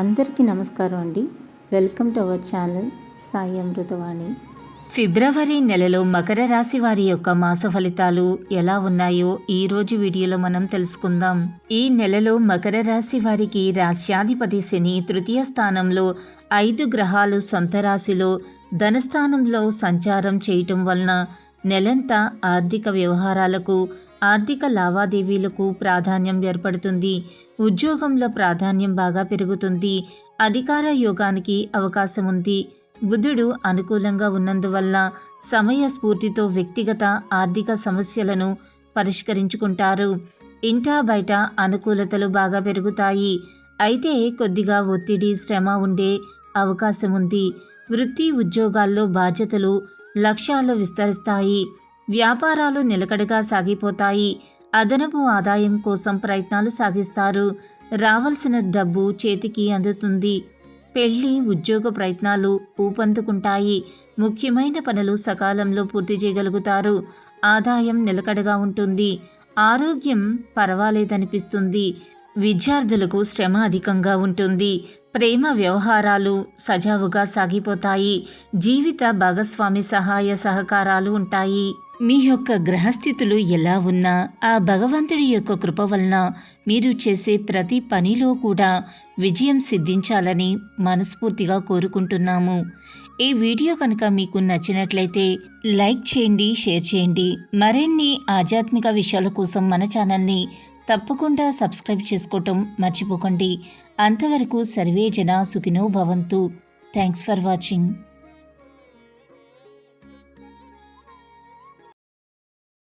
అందరికీ నమస్కారం అండి. Welcome to our channel Sai Amritavani. ఫిబ్రవరి నెలలో మకర రాశి వారి యొక్క మాస ఫలితాలు ఎలా ఉన్నాయో ఈ రోజు వీడియోలో మనం తెలుసుకుందాం. ఈ నెలలో మకర రాశి వారికి రాశ్యాధిపతి శని తృతీయ స్థానంలో ఐదు గ్రహాలు సొంత రాశిలో ధనస్థానంలో సంచారం చేయటం వలన నెలంతా ఆర్థిక వ్యవహారాలకు ఆర్థిక లావాదేవీలకు ప్రాధాన్యం ఏర్పడుతుంది. ఉద్యోగంలో ప్రాధాన్యం బాగా పెరుగుతుంది. అధికార యోగానికి అవకాశం ఉంది. బుధుడు అనుకూలంగా ఉన్నందువల్ల సమయ స్ఫూర్తితో వ్యక్తిగత ఆర్థిక సమస్యలను పరిష్కరించుకుంటారు. ఇంటా బయట అనుకూలతలు బాగా పెరుగుతాయి. అయితే కొద్దిగా ఒత్తిడి శ్రమ ఉండే అవకాశం ఉంది. వృత్తి ఉద్యోగాల్లో బాధ్యతలు లక్ష్యాలు విస్తరిస్తాయి. వ్యాపారాలు నిలకడగా సాగిపోతాయి. అదనపు ఆదాయం కోసం ప్రయత్నాలు సాగిస్తారు. రావాల్సిన డబ్బు చేతికి అందుతుంది. పెళ్ళి ఉద్యోగ ప్రయత్నాలు ఊపందుకుంటాయి. ముఖ్యమైన పనులు సకాలంలో పూర్తి చేయగలుగుతారు. ఆదాయం నిలకడగా ఉంటుంది. ఆరోగ్యం పర్వాలేదనిపిస్తుంది. విద్యార్థులకు శ్రమ అధికంగా ఉంటుంది. ప్రేమ వ్యవహారాలు సజావుగా సాగిపోతాయి. జీవిత భాగస్వామి సహాయ సహకారాలు ఉంటాయి. మీ యొక్క గ్రహస్థితులు ఎలా ఉన్నా ఆ భగవంతుడి యొక్క కృప వలన మీరు చేసే ప్రతి పనిలో కూడా విజయం సిద్ధించాలని మనస్ఫూర్తిగా కోరుకుంటున్నాము. ఈ వీడియో కనుక మీకు నచ్చినట్లయితే లైక్ చేయండి షేర్ చేయండి. మరిన్ని ఆధ్యాత్మిక విషయాల కోసం మన ఛానల్ని తప్పకుండా సబ్స్క్రైబ్ చేసుకోవటం మర్చిపోకండి. అంతవరకు సర్వే జన సుఖినో భవంతు. Thanks for watching